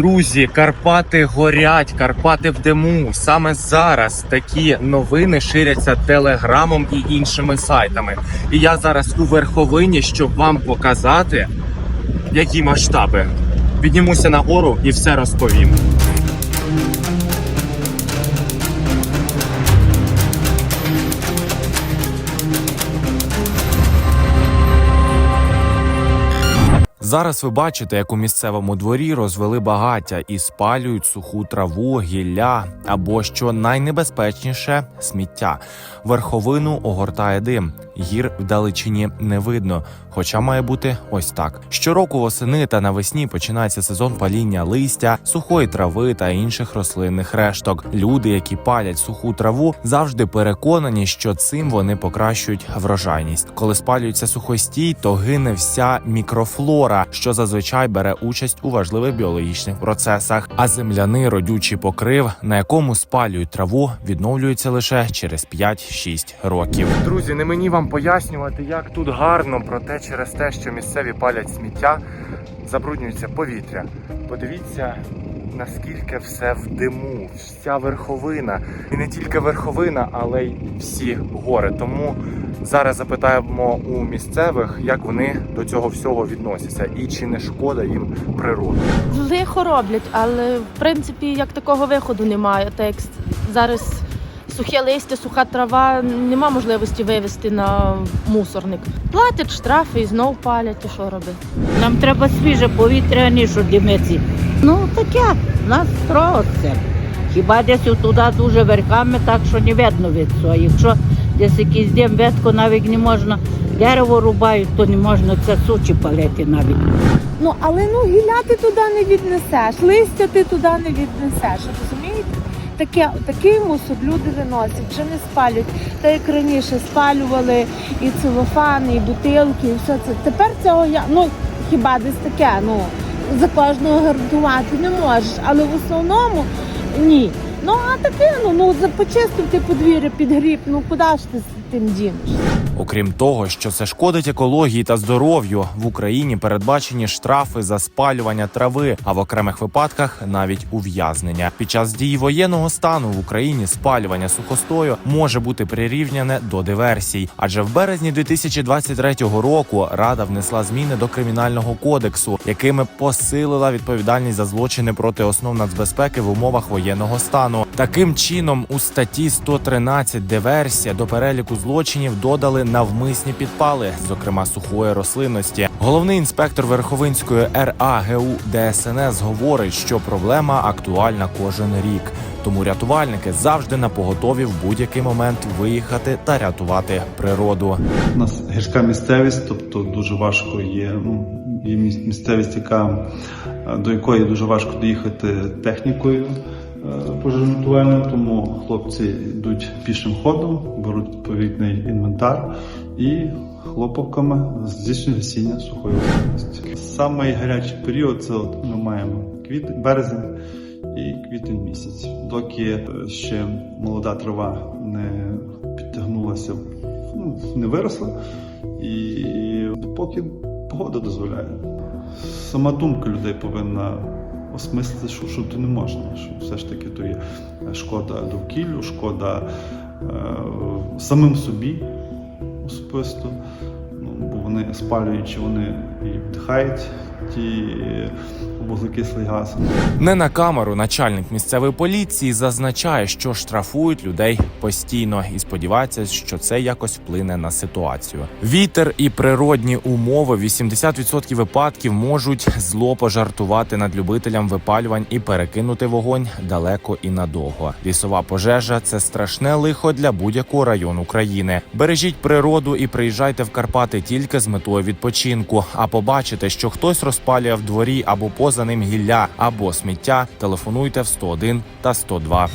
Друзі, Карпати горять, Карпати в диму. Саме зараз такі новини ширяться телеграмом і іншими сайтами. І я зараз у верховині, щоб вам показати, які масштаби. Піднімуся нагору і все розповім. Зараз ви бачите, як у місцевому дворі розвели багаття і спалюють суху траву, гілля або що найнебезпечніше сміття. Верховину огортає дим. Гір вдалечині не видно, хоча має бути ось так. Щороку восени та навесні починається сезон паління листя, сухої трави та інших рослинних решток. Люди, які палять суху траву, завжди переконані, що цим вони покращують врожайність. Коли спалюється сухостій, то гине вся мікрофлора, що зазвичай бере участь у важливих біологічних процесах. А земляний родючий покрив, на якому спалюють траву, відновлюється лише через 5-6 років. Друзі, не мені вам пояснювати, як тут гарно, проте через те, що місцеві палять сміття, забруднюється повітря. Подивіться. Наскільки все в диму, вся верховина, і не тільки верховина, але й всі гори. Тому зараз запитаємо у місцевих, як вони до цього всього відносяться, і чи не шкода їм природа. Лихо роблять, але в принципі як такого виходу немає. Як зараз сухе листя, суха трава, нема можливості вивезти на мусорник. Платять штрафи і знов палять, і що робити. Нам треба свіже повітря, а не що димиці. Ну таке, в нас строго це. Хіба десь туди дуже верхами, так що не видно від цього. Якщо десь якийсь дим ветко навіть не можна, дерево рубають, то не можна це сучі палити навіть. Ну але ну гілля ти туди не віднесеш, листя ти туди не віднесеш. Таке, такий мусор люди виносять, вже не спалюють. Та як раніше спалювали і целофан, і бутилки, і все це. Тепер цього я ну хіба десь таке, ну за кожного гарантувати не можеш. Але в основному ні. Ну а таке, ну ну за- почистив ти подвір'я під гріб, ну куди ж ти тим дінеш? Окрім того, що це шкодить екології та здоров'ю, в Україні передбачені штрафи за спалювання трави, а в окремих випадках навіть ув'язнення. Під час дії воєнного стану в Україні спалювання сухостою може бути прирівняне до диверсій. Адже в березні 2023 року Рада внесла зміни до кримінального кодексу, якими посилила відповідальність за злочини проти основ нацбезпеки в умовах воєнного стану. Таким чином, у статті 113 диверсія до переліку злочинів додали навмисні підпали, зокрема сухої рослинності. Головний інспектор Верховинської РАГУ ДСНС говорить, що проблема актуальна кожен рік. Тому рятувальники завжди на поготові в будь-який момент виїхати та рятувати природу. У нас гірська місцевість, тобто дуже важко є, ну, є місцевість, яка, до якої дуже важко доїхати технікою е, пожежно тому хлопці йдуть пішим ходом, беруть відповідний інвентар і хлопавками здійснюють гасіння сухої рослинності. Самий гарячий період це от ми маємо квітень, березень і квітень місяць. Доки е, ще молода трава не підтягнулася ну, не виросла, і поки погода дозволяє. Сама думка людей повинна осмислити, що, що то не можна, що все ж таки то є шкода довкіллю, шкода е, самим собі особисто. Ну, бо вони спалюючи, вони і вдихають ті вуглекислий газ. Не на камеру начальник місцевої поліції зазначає, що штрафують людей постійно і сподівається, що це якось вплине на ситуацію. Вітер і природні умови 80% випадків можуть зло пожартувати над любителям випалювань і перекинути вогонь далеко і надовго. Лісова пожежа це страшне лихо для будь-якого району країни. Бережіть природу і приїжджайте в Карпати тільки з метою відпочинку. А побачите, що хтось розпалює в дворі або поза ним гілля або сміття. Телефонуйте в 101 та 102.